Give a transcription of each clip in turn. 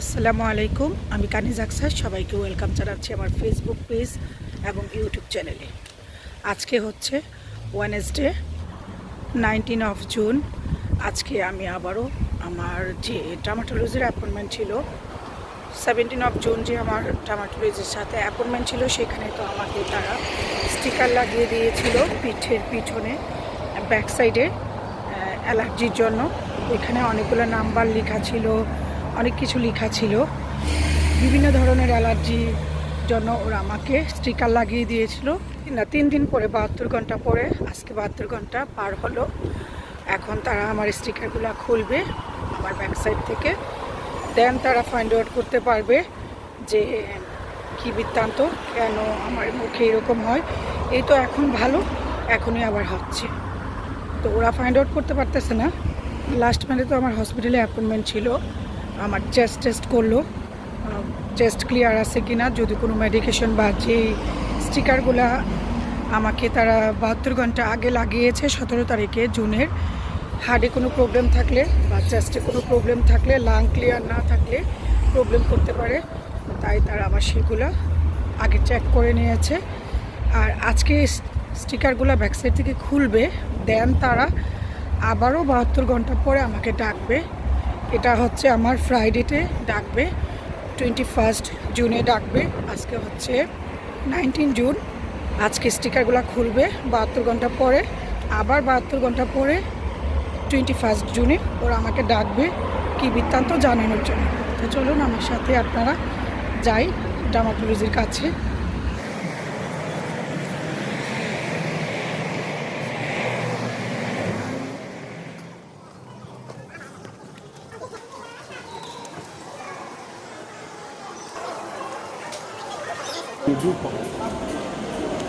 আসসালামু আলাইকুম, আমি কানিজ আকসার, সবাইকে ওয়েলকাম জানাচ্ছি আমার ফেসবুক পেজ এবং ইউটিউব চ্যানেলে আজকে হচ্ছে ওয়েনেসডে নাইনটিন অফ জুন আজকে আমি আবারও আমার যে ট্রামাটোলজির অ্যাপয়েন্টমেন্ট ছিল সেভেন্টিন অফ জুন যে আমার ট্রামাটোলজির সাথে অ্যাপয়েন্টমেন্ট ছিল, সেখানে তো আমাকে তারা স্টিকার লাগিয়ে দিয়েছিল পিঠের পিছনে ব্যাক সাইডে অ্যালার্জির জন্য। এখানে অনেকগুলো নাম্বার লেখা ছিল অনেক কিছু লেখা ছিল। বিভিন্ন ধরনের অ্যালার্জির জন্য ওরা আমাকে স্টিকার লাগিয়ে দিয়েছিল। না, তিন দিন পরে, বাহাত্তর ঘণ্টা পরে, আজকে বাহাত্তর ঘণ্টা পার হলো। এখন তারা আমার স্টিকারগুলো খুলবে আমার ব্যাক সাইড থেকে। দেন তারা ফাইন্ড আউট করতে পারবে যে, কী বৃত্তান্ত, কেন আমার মুখে এরকম হয়। এই তো এখন ভালো, এখনই আবার হচ্ছে। তো ওরা ফাইন্ড আউট করতে পারতেছে না। লাস্ট মানে তো আমার হসপিটালে অ্যাপয়েন্টমেন্ট ছিল। আমার চেস্ট টেস্ট করল। চেস্ট ক্লিয়ার আছে কি না যদি কোনো মেডিকেশন বা যে স্টিকারগুলা আমাকে তারা বাহাত্তর ঘণ্টা আগে লাগিয়েছে, সতেরো তারিখে জুনের হার্টে কোনো প্রবলেম থাকলে বা চেস্টে কোনো প্রবলেম থাকলে লাং ক্লিয়ার না থাকলে প্রবলেম করতে পারে। তাই তারা আমার সেগুলো আগে চেক করে নিয়েছে। আর আজকে স্টিকারগুলো ব্যাকসাইড থেকে খুলবে দেন তারা আবারও বাহাত্তর ঘণ্টা পরে আমাকে ডাকবে। এটা হচ্ছে আমার ফ্রাইডেতে ডাকবে টোয়েন্টি ফার্স্ট জুনে ডাকবে, আজকে হচ্ছে নাইনটিন জুন আজকে স্টিকারগুলো খুলবে বাহাত্তর ঘণ্টা পরে, আবার বাহাত্তর ঘণ্টা পরে টোয়েন্টি ফার্স্ট জুনে ওরা আমাকে ডাকবে কি বৃত্তান্ত জানানোর জন্য। তো চলুন, আমার সাথে আপনারা যাই ডামাটোলজির কাছে।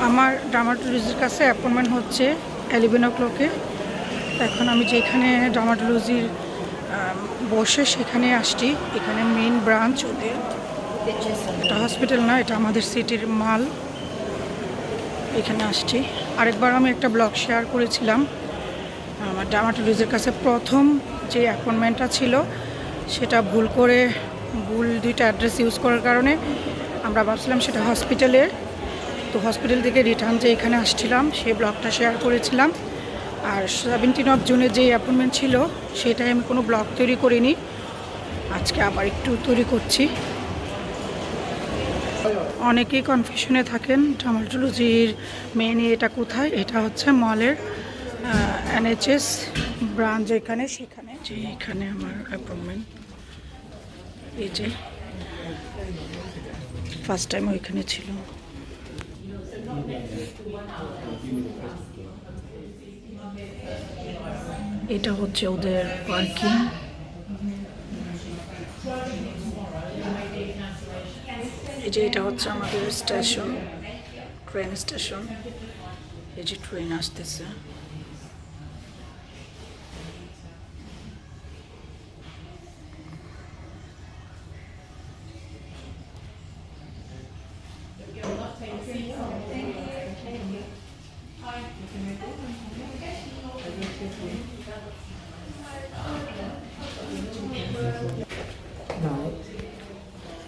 আমার ডামাটোলজির কাছে অ্যাপয়েন্টমেন্ট হচ্ছে এলেভেন ও ক্লকে এখন আমি যেখানে ডামাটোলজির বসে সেখানে আসছি। এখানে মেইন ব্রাঞ্চ ওদের। এটা হসপিটাল না, এটা আমাদের সিটির মাল। এখানে আসছি। আরেকবার আমি একটা ব্লগ শেয়ার করেছিলাম। আমার ডামাটোলজির কাছে প্রথম যে অ্যাপয়েন্টমেন্টটা ছিল, সেটা ভুল করে ভুল দুইটা অ্যাড্রেস ইউজ করার কারণে আমরা ভাবছিলাম সেটা হসপিটালের। তো হসপিটাল থেকে রিটার্ন যে এখানে আসছিলাম, সেই ব্লগটা শেয়ার করেছিলাম। আর সেভেন্টিন অফ জুনে যে অ্যাপয়েন্টমেন্ট ছিল, সেটাই আমি কোনো ব্লগ তৈরি করিনি। আজকে আবার একটু তৈরি করছি। অনেকেই কনফিউশনে থাকেন ট্রামাটোলজির মেন এটা কোথায়? এটা হচ্ছে মলের এনএচএস ব্রাঞ্চ এখানে, সেখানে। যে এখানে আমার অ্যাপয়েন্টমেন্ট এই যে। ফার্স্ট টাইম ওইখানে ছিল। এটা হচ্ছে ওদের পার্কিং। এই যে এটা হচ্ছে আমাদের স্টেশন, ট্রেন স্টেশন। এই যে ট্রেন আসতেছে।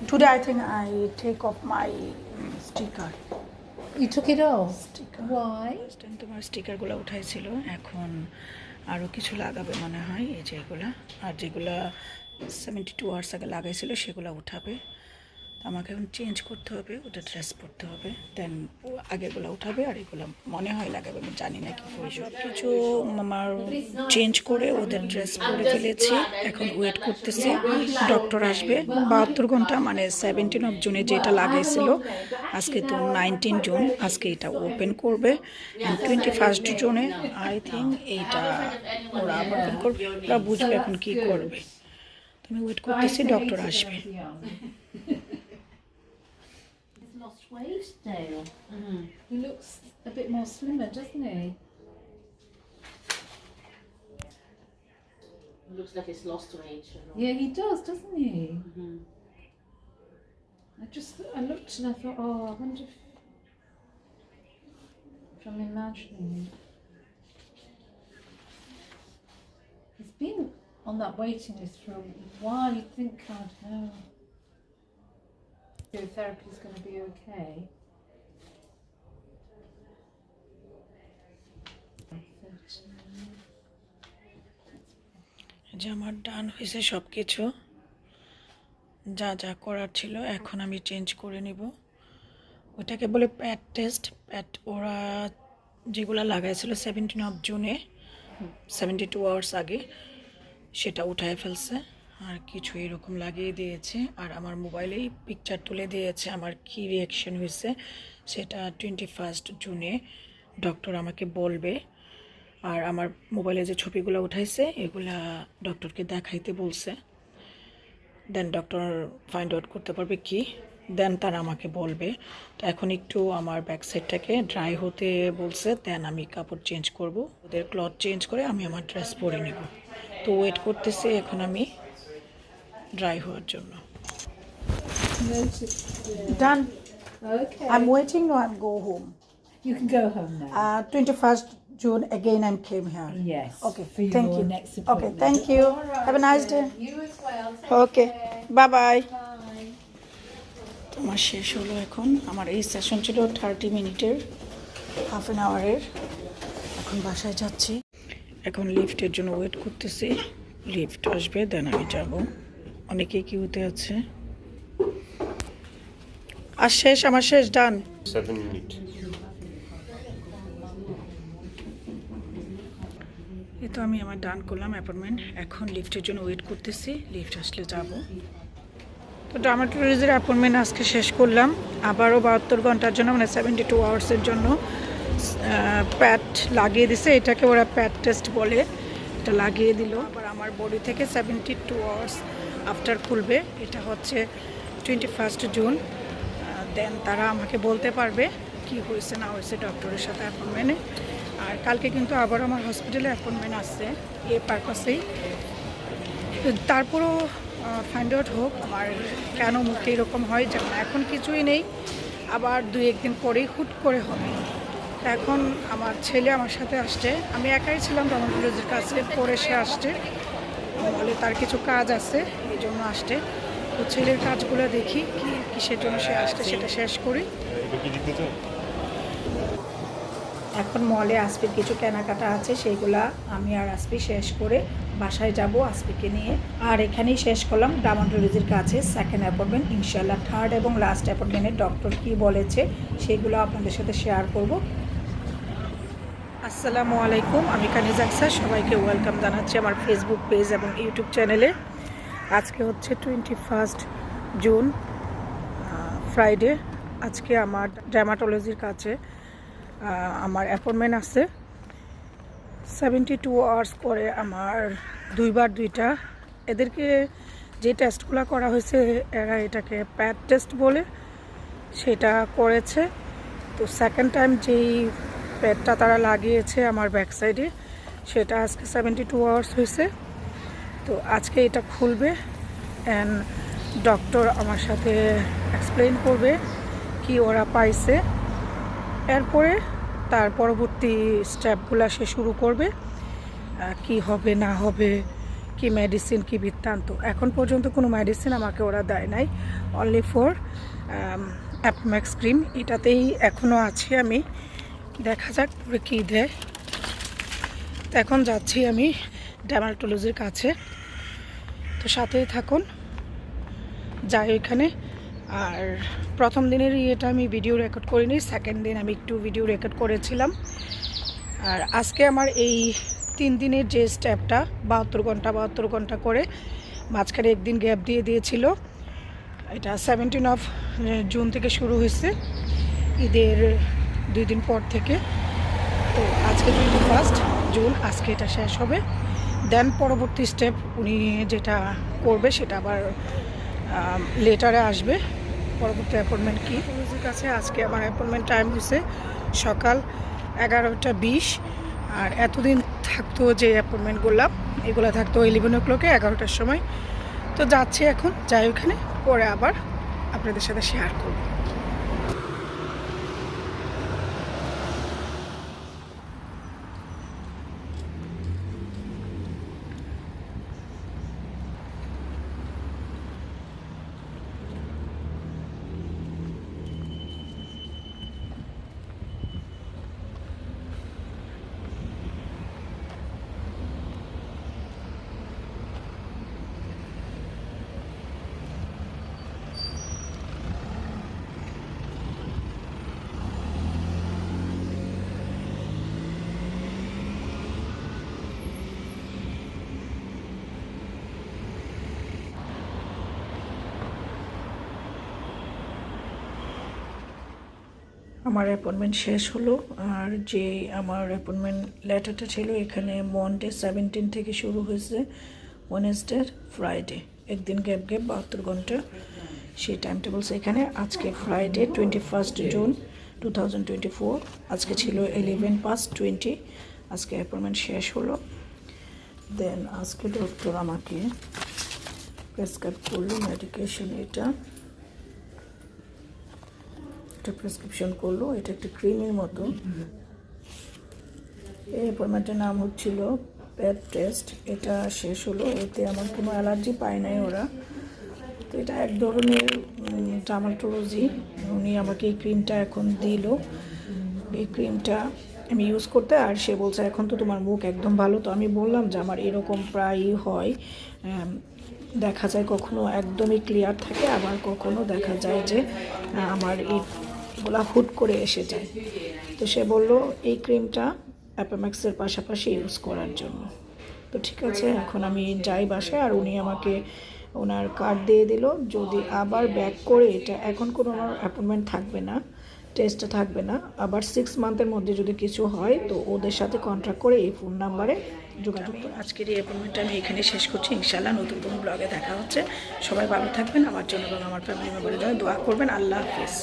Today I think I take off my sticker. You took it off? Sticker. Why? তোমার স্টিকারগুলো উঠাইছিল এখন আরও কিছু লাগাবে মনে হয় এই যেগুলা আর যেগুলা সেভেন্টি টু আওয়ার্স আগে লাগাইছিল সেগুলো উঠাবে আমাকে এখন চেঞ্জ করতে হবে, ওটা ড্রেস পরতে হবে দেন আগেগুলো উঠাবে আর এগুলো মনে হয় লাগাবে আমি জানি না কি সব কিছু। আমার চেঞ্জ করে ওদের ড্রেস পরে ফেলেছি, এখন ওয়েট করতেছি। ডক্টর আসবে, বাহাত্তর ঘণ্টা মানে সেভেন্টিন অফ জুনে যেটা লাগাইছিল, আজকে তো নাইনটিন জুন আজকে এটা ওপেন করবে। টোয়েন্টি ফার্স্ট জুনে আই থিঙ্ক এইটা ওরা open করবে, ওরা বুঝবে এখন কি করবে। তুমি ওয়েট করতেছি ডক্টর আসবে। He's lost weight, Dale. He looks a bit more slimmer, doesn't he? Looks like he's lost weight. Yeah, he does, doesn't he? Mm-hmm. I just I looked and I thought, oh, I wonder if, if I'm imagining. He's been on that waiting list for a while. You'd think, God, oh, physiotherapy is going to be okay. যে আমার ডান হয়েছে সব কিছু যা যা করার ছিল এখন আমি চেঞ্জ করে নিব ওটাকে বলে প্যাট টেস্ট প্যাট ওরা যেগুলো লাগাইছিল সেভেন্টিন অফ জুনে সেভেন্টি টু আওয়ার্স আগে, সেটা উঠায় ফেলছে আর কিছু এরকম লাগিয়ে দিয়েছে। আর আমার মোবাইলেই পিকচার তুলে দিয়েছে। আমার কী রিয়াকশন হয়েছে সেটা টোয়েন্টি ফার্স্ট জুনে ডক্টর আমাকে বলবে। আর আমার মোবাইলে যে ছবিগুলো উঠাইছে, এগুলা ডক্টরকে দেখাইতে বলছে। দেন ডক্টর ফাইন্ড আউট করতে পারবে কি? দেন তারা আমাকে বলবে। তো এখন একটু আমার ব্যাক সাইডটাকে ড্রাই হতে বলছে। দেন আমি কাপড় চেঞ্জ করব। ওদের ক্লথ চেঞ্জ করে আমি আমার ড্রেস পরে নেব। তো ওয়েট করতেছি এখন আমি। ড্রাই হওয়ার জন্য। Done I am waiting no I go home you can June again I am came okay thank you okay thank you have day okay bye আমার শেষ হলো এখন। আমার এই সেশন ছিল থার্টি মিনিটের হাফ এন আওয়ারের এখন বাসায় যাচ্ছি। এখন লিফটের জন্য ওয়েট করতেছি। লিফট আসবে দেন আমি যাব। অনেকেই কিউতে আছে? আর শেষ আমার শেষ ডান. এই তো আমি আমার ডান করলাম অ্যাপয়েন্টমেন্ট এখন লিফটের জন্য ওয়েট করতেছি। লিফট আসলে যাব। তো ডার্মাটোলজির অ্যাপয়েন্টমেন্ট আজকে শেষ করলাম। আবারও বাহাত্তর ঘণ্টার জন্য মানে সেভেন্টি টু আওয়ার্সের জন্য প্যাট লাগিয়ে দিছে। এটাকে ওরা প্যাট টেস্ট বলে। এটা লাগিয়ে দিল। আবার আমার বডি থেকে সেভেন্টি টু আওয়ার্স আফটার খুলবে, এটা হচ্ছে টোয়েন্টি ফার্স্ট জুন দেন তারা আমাকে বলতে পারবে কি হয়েছে, না হয়েছে ডক্টরের সাথে অ্যাপয়েন্টমেন্টে আর কালকে কিন্তু আবার আমার হসপিটালে অ্যাপয়েন্টমেন্ট আসছে, এ পারপাসেই তারপরও ফাইন্ড আউট হোক আমার কেন মুখে এরকম হয়, যেমন এখন কিছুই নেই, আবার দুই একদিন পরেই হুট করে হবে। এখন আমার ছেলে আমার সাথে আসছে, আমি একাই ছিলাম ডমাটোলজির কাছে, পরে সে আসছে। বলে তার কিছু কাজ আছে, এই জন্য আসছে। তো ছেলের কাজগুলো দেখি, কি কিসের জন্য সে আসছে সেটা শেষ করি। এখন মলে আসপির কিছু কেনাকাটা আছে সেইগুলা আমি আর আসপি শেষ করে বাসায় যাব আসপিকে নিয়ে। আর এখানেই শেষ করলাম ডামাটোলজির কাছে সেকেন্ড অ্যাপয়েন্টমেন্ট ইনশাল্লাহ থার্ড এবং লাস্ট অ্যাপয়েন্টমেন্টে ডক্টর কি বলেছে, সেগুলো আপনাদের সাথে শেয়ার করব। আসসালামু আলাইকুম, আমি কানিজ আকসার সবাইকে ওয়েলকাম জানাচ্ছি আমার ফেসবুক পেজ এবং ইউটিউব চ্যানেলে আজকে হচ্ছে টোয়েন্টি ফার্স্ট জুন ফ্রাইডে আজকে আমার ডার্মাটোলজির কাছে আমার অ্যাপয়েন্টমেন্ট আছে। সেভেন্টি টু আওয়ার্স করে আমার দুইবার দুইটা। এদেরকে যে টেস্টগুলো করা হয়েছে, এরা এটাকে প্যাড টেস্ট বলে, সেটা করেছে। তো সেকেন্ড টাইম যেই প্যাডটা তারা লাগিয়েছে আমার ব্যাক সাইডে সেটা আজকে সেভেন্টি টু আওয়ার্স হয়েছে। তো আজকে এটা খুলবে অ্যান্ড ডক্টর আমার সাথে এক্সপ্লেন করবে কি ওরা পাইছে। এরপরে তার পরবর্তী স্টেপগুলো সে শুরু করবে। কি হবে, না হবে, কি মেডিসিন কি বৃত্তান্ত। এখন পর্যন্ত কোনো মেডিসিন আমাকে ওরা দেয় নাই। অনলি ফর অ্যাপম্যাক্স ক্রিম এটাতেই এখনও আছি আমি। দেখা যাক পরে কী দেয়। তো এখন যাচ্ছি আমি ড্যামাটোলজির কাছে। তো সাথেই থাকুন, যাই ওইখানে। আর প্রথম দিনের ইয়েটা আমি ভিডিও রেকর্ড করিনি সেকেন্ড দিন আমি একটু ভিডিও রেকর্ড করেছিলাম। আর আজকে আমার এই তিন দিনের যে স্টেপটা বাহাত্তর ঘণ্টা বাহাত্তর ঘণ্টা করে মাঝখানে একদিন গ্যাপ দিয়ে দিয়েছিল। এটা সেভেন্টিন অফ জুন থেকে শুরু হয়েছে। ঈদের দুই দিন পর থেকে। তো আজকে টোয়েন্টি ফার্স্ট জুন, আজকে এটা শেষ হবে। দেন পরবর্তী স্টেপ উনি যেটা করবে সেটা আবার লেটারে আসবে। পরবর্তী অ্যাপয়েন্টমেন্ট কি? পুলিশের কাছে আজকে আমার অ্যাপয়েন্টমেন্ট টাইম হয়েছে সকাল এগারোটা বিশ। আর এতদিন থাকতো যে অ্যাপয়েন্টমেন্টগুলো এগুলো থাকতো ইলেভেন ও ক্লকে এগারোটার সময়। তো যাচ্ছি এখন, যাই ওখানে, পরে আবার আপনাদের সাথে শেয়ার করব। আমার অ্যাপয়েন্টমেন্ট শেষ হলো, আর যে আমার অ্যাপয়েন্টমেন্ট লেটারটা ছিল এখানে মনডে সেভেন্টিন থেকে শুরু হয়েছে ওয়েনেসডে ফ্রাইডে একদিন গ্যাপ গ্যাপ বাহাত্তর ঘণ্টা। সেই টাইম টেবলস এখানে। আজকে Friday twenty first June two thousand twenty four আজকে ছিল এলেভেন পাস টোয়েন্টি আজকে অ্যাপয়েন্টমেন্ট শেষ হলো। দেন আজকে ডক্টর আমাকে প্রেসক্রাইব করল মেডিকেশন এটা। একটা প্রেসক্রিপশন করল, এটা একটা ক্রিমের মতো এই অ্যাপয়েন্টমেন্টের নাম হচ্ছিল প্যাড টেস্ট এটা শেষ হলো। এতে আমার কোনো অ্যালার্জি পায় নাই ওরা। তো এটা এক ধরনের ডামাটোলজি উনি আমাকে এই ক্রিমটা এখন দিল। এই ক্রিমটা আমি ইউজ করতে, আর সে বলছে, এখন তো তোমার মুখ একদম ভালো। তো আমি বললাম যে, আমার এরকম প্রায়ই হয়। দেখা যায় কখনো একদমই ক্লিয়ার থাকে, আবার কখনো দেখা যায় যে আমার এইগুলা হুট করে এসে যায়। তো সে বলল, এই ক্রিমটা অ্যাপোম্যাক্সের পাশাপাশি ইউজ করার জন্য। তো ঠিক আছে, এখন আমি যাই বাসায় আর উনি আমাকে ওনার কার্ড দিয়ে দিল। যদি আবার ব্যাক করে এটা, এখন কোনো আমার অ্যাপয়েন্টমেন্ট থাকবে না, টেস্টটা থাকবে না, আবার সিক্স মান্থের মধ্যে যদি কিছু হয়, তো ওদের সাথে কন্ট্যাক্ট করে এই ফোন নাম্বারে যোগাযোগ করে। আজকের এই অ্যাপয়েন্টমেন্টটা আমি এখানে শেষ করছি। ইনশাল্লাহ নতুন কোনো ব্লগে দেখা হচ্ছে। সবাই ভালো থাকবেন। আমার জন্য এবং আমার ফ্যামিলি মেম্বারের জন্য দোয়া করবেন। আল্লাহ হাফিজ।